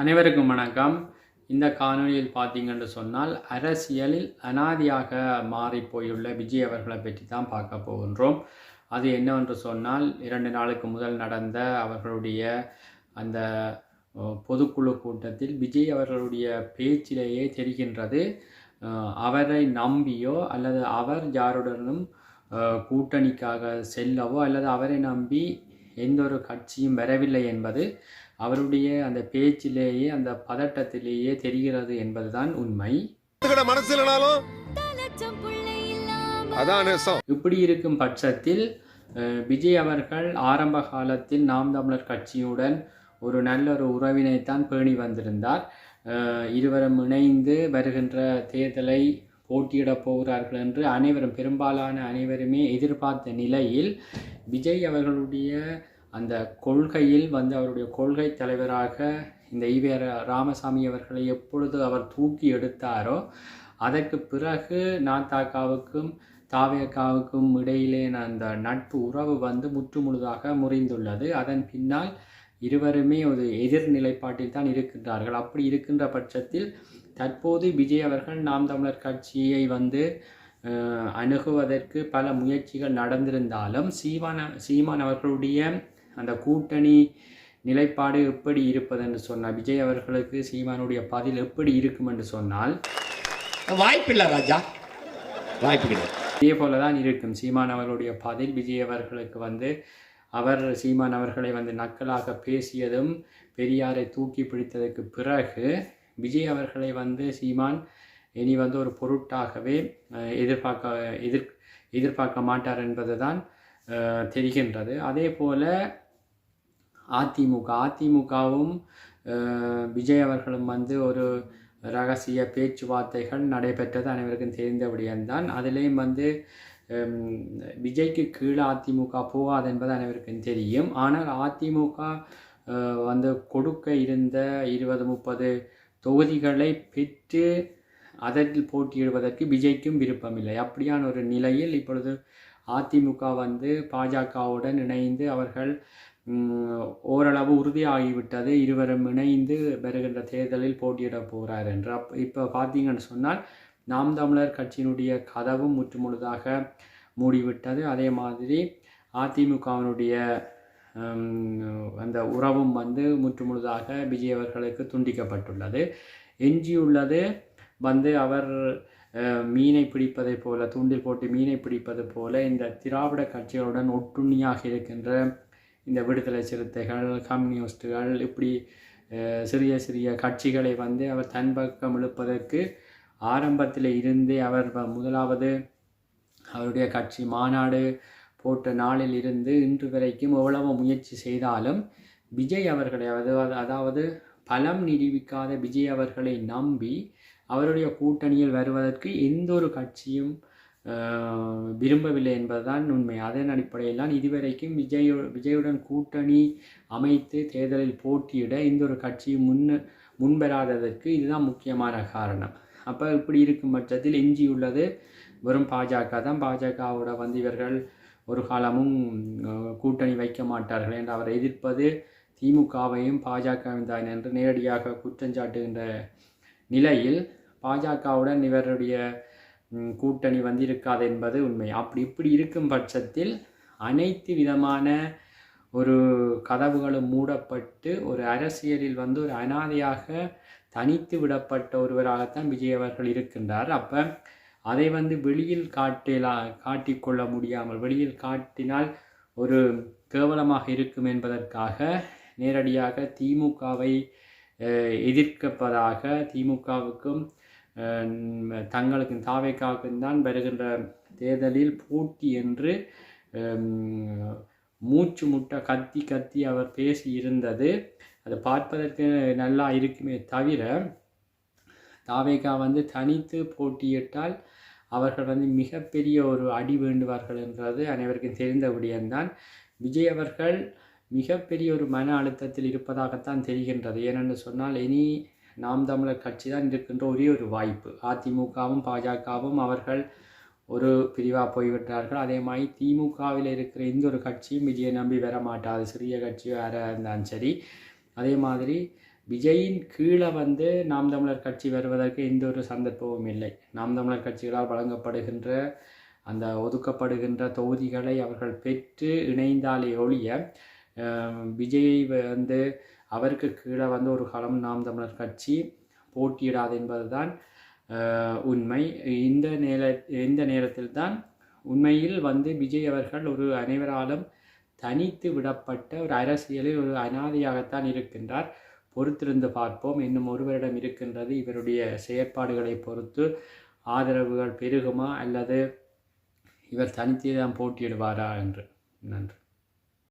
அனைவருக்கும் வணக்கம். இந்த காணொலியில் பார்த்தீங்கன்னு சொன்னால் அரசியலில் அனாதியாக மாறி போயுள்ள விஜய் அவர்களை பற்றி தான் பார்க்க போகின்றோம். அது என்னவென்று சொன்னால் இரண்டு நாளுக்கு முதல் நடந்த அவர்களுடைய அந்த பொதுக்குழு கூட்டத்தில் விஜய் அவர்களுடைய பேச்சிலேயே தெரிகின்றது அவரை நம்பியோ அல்லது அவர் யாருடனும் கூட்டணிக்காக செல்லவோ அல்லது அவரை நம்பி எந்த ஒரு கட்சியும் வரவில்லை என்பது அவருடைய அந்த பேச்சிலேயே அந்த பதட்டத்திலேயே தெரிகிறது என்பதுதான் உண்மை. இப்படி இருக்கும் பட்சத்தில் விஜய் அவர்கள் ஆரம்ப காலத்தில் நாம் தமிழர் கட்சியுடன் ஒரு நல்ல ஒரு உறவினைத்தான் பேணி வந்திருந்தார். அஹ், இருவரும் இணைந்து வருகின்ற தேர்தலை போட்டியிடப் போகிறார்கள் என்று அனைவரும் பெரும்பாலான அனைவருமே எதிர்பார்த்த நிலையில் விஜய் அவர்களுடைய அந்த கொள்கையில் வந்து அவருடைய கொள்கை தலைவராக இந்த ஈவேர ராமசாமி அவர்களை எப்பொழுது அவர் தூக்கி எடுத்தாரோ அதற்கு பிறகு நாத்தாக்காவுக்கும் தாவேக்காவுக்கும் இடையிலே அந்த நட்பு உறவு வந்து முற்றுமுழுதாக முறிந்துள்ளது. அதன் பின்னால் இருவருமே ஒரு எதிர்நிலைப்பாட்டில் தான் இருக்கின்றார்கள். அப்படி இருக்கின்ற பட்சத்தில் தற்போது விஜய் அவர்கள் நாம் தமிழர் கட்சியை வந்து அணுகுவதற்கு பல முயற்சிகள் நடந்திருந்தாலும் சீமான சீமான் அவர்களுடைய அந்த கூட்டணி நிலைப்பாடு எப்படி இருப்பதென்று சொன்னால் விஜய் அவர்களுக்கு சீமானுடைய பதில் எப்படி இருக்கும் என்று சொன்னால் வாய்ப்பில்லை ராஜா. வாய்ப்பு கிடையாது. இதே போல தான் இருக்கும். சீமான் அவர்களுடைய பதில் விஜய் அவர்களுக்கு வந்து அவர் சீமான் அவர்களை வந்து நக்கலாக பேசியதும் பெரியாரை தூக்கி பிடித்ததற்கு பிறகு விஜய் அவர்களை வந்து சீமான் இனி வந்து ஒரு பொருட்டாகவே எதிர்பார்க்க எதிர் எதிர்பார்க்க மாட்டார் என்பது தான் தெரிகின்றது. அதே போல் அதிமுக அதிமுகவும் விஜய் அவர்களும் வந்து ஒரு ரகசிய பேச்சுவார்த்தைகள் நடைபெற்றது அனைவருக்கும் தெரிந்த விடயம்தான் அதிலேயும் வந்து விஜய்க்கு கீழே அதிமுக போகாது என்பது அனைவருக்கும் தெரியும். ஆனால் அதிமுக வந்து கொடுக்க இருந்த இருபது முப்பது தொகுதிகளை பெற்று அதில் போட்டியிடுவதற்கு விஜய்க்கும் விருப்பமில்லை. அப்படியான ஒரு நிலையில் இப்பொழுது அதிமுக வந்து பாஜகவுடன் இணைந்து அவர்கள் ஓரளவு உறுதியாகிவிட்டது. இருவரும் இணைந்து வருகின்ற தேர்தலில் போட்டியிடப் போகிறார் என்று. அப் இப்போ பார்த்தீங்கன்னு சொன்னால் நாம் தமிழர் கட்சியினுடைய கதவும் முற்றுமுழுதாக மூடிவிட்டது. அதே மாதிரி அதிமுகவினுடைய அந்த உறவும் வந்து முற்றுமுழுதாக விஜய் அவர்களுக்கு துண்டிக்கப்பட்டுள்ளது. எஞ்சியுள்ளது வந்து அவர் மீனை பிடிப்பதைப் போல தூண்டில் போட்டு மீனை பிடிப்பது போல இந்த திராவிட கட்சிகளுடன் ஒட்டுண்ணியாக இருக்கின்ற இந்த விடுதலை சிறுத்தைகள் கம்யூனிஸ்டுகள் இப்படி சிறிய சிறிய கட்சிகளை வந்து அவர் தன் பக்கம் இழுப்பதற்கு ஆரம்பத்தில் இருந்தே அவர் வ- முதலாவது அவருடைய கட்சி மாநாடு போட்ட நாளில் இருந்து இன்று வரைக்கும் எவ்வளவு முயற்சி செய்தாலும் விஜய் அவர்களை அதாவது அதாவது பலம் நிரூபிக்காத விஜய் அவர்களை நம்பி அவருடைய கூட்டணியில் வருவதற்கு எந்த ஒரு கட்சியும் விரும்பவில்லை என்பதுதான் உண்மை. அதன் அடிப்படையில் தான் இதுவரைக்கும் விஜய் விஜயுடன் கூட்டணி அமைத்து தேர்தலில் போட்டியிட எந்த ஒரு கட்சியும் முன் முன்வராததற்கு இதுதான் முக்கியமான காரணம். அப்போ இப்படி இருக்கும் பட்சத்தில் எஞ்சியுள்ளது வெறும் பாஜக தான். பாஜகவோட வந்து இவர்கள் ஒரு காலமும் கூட்டணி வைக்க மாட்டார்கள் என்று அவரை எதிர்ப்பது திமுகவையும் பாஜகவையும் தான் என்று நேரடியாக குற்றஞ்சாட்டுகின்ற நிலையில் பாஜகவுடன் இவருடைய கூட்டணி வந்திருக்காது என்பது உண்மை. அப்படி இப்படி இருக்கும் பட்சத்தில் அனைத்து விதமான ஒரு கதவுகளும் மூடப்பட்டு ஒரு அரசியலில் வந்து ஒரு அனாதையாக தனித்து விடப்பட்ட ஒருவராகத்தான் விஜய் அவர்கள் இருக்கின்றார். அப்போ அதை வந்து வெளியில் காட்டலா காட்டிக்கொள்ள முடியாமல் வெளியில் காட்டினால் ஒரு கேவலமாக இருக்கும் என்பதற்காக நேரடியாக திமுகவை எதிர்க்கப்பதாக திமுகவுக்கும் தங்களுக்கு தங்களுக்கும் தாவைக்காவுக்கும் தான் வருகின்ற தேர்தலில் போட்டி என்று மூச்சு முட்டை கத்தி கத்தி அவர் பேசி இருந்தது அது பார்ப்பதற்கு நல்லா இருக்குமே தவிர தாவேகா வந்து தனித்து போட்டியிட்டால் அவர்கள் வந்து மிகப்பெரிய ஒரு அடி வேண்டுவார்கள் என்றது அனைவருக்கும் தெரிந்த விடயம்தான். விஜய் அவர்கள் மிகப்பெரிய ஒரு மன அழுத்தத்தில் இருப்பதாகத்தான் தெரிகின்றது. ஏனென்று சொன்னால் இனி நாம் தமிழர் கட்சி தான் இருக்கின்ற ஒரே ஒரு வாய்ப்பு. அதிமுகவும் பாஜகவும் அவர்கள் ஒரு பிரிவாக போய்விட்டார்கள். அதே மாதிரி திமுகவில் இருக்கிற எந்த ஒரு கட்சியும் விஜயை நம்பி வர மாட்டாது சிறிய கட்சி வேற இருந்தாலும் சரி. அதே மாதிரி விஜயின் கீழே வந்து நாம் தமிழர் கட்சி வருவதற்கு எந்த ஒரு சந்தர்ப்பமும் இல்லை. நாம் தமிழர் கட்சிகளால் வழங்கப்படுகின்ற அந்த ஒதுக்கப்படுகின்ற தொகுதிகளை அவர்கள் பெற்று இணைந்தாலே ஒழிய விஜயை வந்து அவருக்கு கீழே வந்து ஒரு களம் நாம் தமிழர் கட்சி போட்டியிடாது என்பதுதான் உண்மை. இந்த நேர இந்த நேரத்தில் தான் உண்மையில் வந்து விஜய் அவர்கள் ஒரு அனைவராலும் தனித்து விடப்பட்ட ஒரு அரசியலில் ஒரு அனாதையாகத்தான் இருக்கின்றார். பொறுத்திருந்து பார்ப்போம். இன்னும் ஒருவரிடம் இருக்கின்றது இவருடைய செயற்பாடுகளை பொறுத்து ஆதரவுகள் பெருகுமா அல்லது இவர் தனித்தே தான் போட்டியிடுவாரா என்று. நன்றி.